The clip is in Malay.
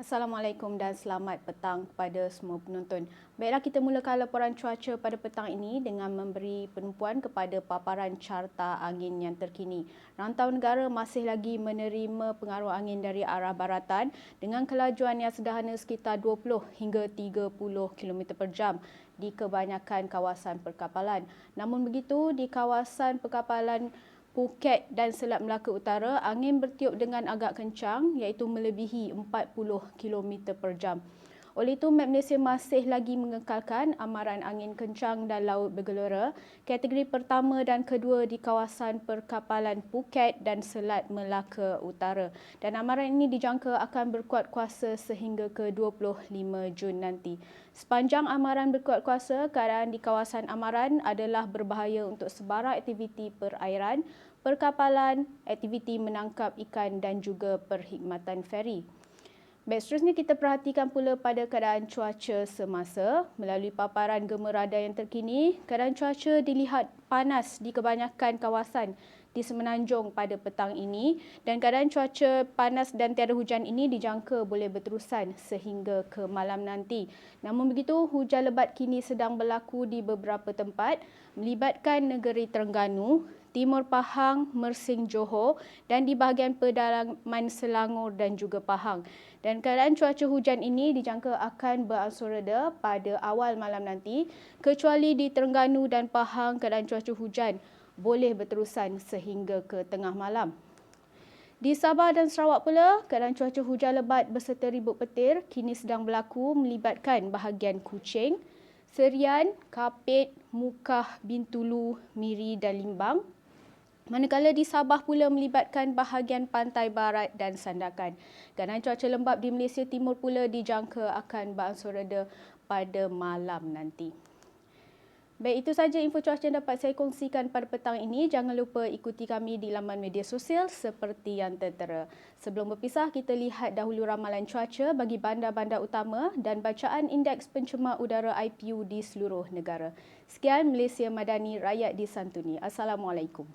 Assalamualaikum dan selamat petang kepada semua penonton. Baiklah kita mulakan laporan cuaca pada petang ini dengan memberi penumpuan kepada paparan carta angin yang terkini. Rantau negara masih lagi menerima pengaruh angin dari arah baratan dengan kelajuan yang sederhana sekitar 20 hingga 30 km per jam di kebanyakan kawasan perkapalan. Namun begitu di kawasan perkapalan Phuket dan Selat Melaka Utara, angin bertiup dengan agak kencang iaitu melebihi 40 km per jam. Oleh itu, Met Malaysia masih lagi mengekalkan amaran angin kencang dan laut bergelora kategori pertama dan kedua di kawasan perkapalan Phuket dan Selat Melaka Utara. Dan amaran ini dijangka akan berkuat kuasa sehingga ke 25 Jun nanti. Sepanjang amaran berkuat kuasa, keadaan di kawasan amaran adalah berbahaya untuk sebarang aktiviti perairan, perkapalan, aktiviti menangkap ikan dan juga perkhidmatan feri. Baik, seterusnya kita perhatikan pula pada keadaan cuaca semasa. Melalui paparan gema radar yang terkini, keadaan cuaca dilihat panas di kebanyakan kawasan di Semenanjung pada petang ini dan keadaan cuaca panas dan tiada hujan ini dijangka boleh berterusan sehingga ke malam nanti. Namun begitu, hujan lebat kini sedang berlaku di beberapa tempat melibatkan negeri Terengganu, Timur Pahang, Mersing Johor dan di bahagian pedalaman Selangor dan juga Pahang. Dan keadaan cuaca hujan ini dijangka akan beransur reda pada awal malam nanti kecuali di Terengganu dan Pahang keadaan cuaca hujan boleh berterusan sehingga ke tengah malam. Di Sabah dan Sarawak pula, keadaan cuaca hujan lebat berserta ribut petir kini sedang berlaku melibatkan bahagian Kuching, Serian, Kapit, Mukah, Bintulu, Miri dan Limbang Manakala di Sabah pula melibatkan bahagian pantai barat dan Sandakan. Keadaan cuaca lembap di Malaysia Timur pula dijangka akan berangsur reda pada malam nanti. Baik, itu saja info cuaca yang dapat saya kongsikan pada petang ini. Jangan lupa ikuti kami di laman media sosial seperti yang tertera. Sebelum berpisah, kita lihat dahulu ramalan cuaca bagi bandar-bandar utama dan bacaan indeks pencemar udara IPU di seluruh negara. Sekian Malaysia Madani Rakyat Disantuni. Assalamualaikum.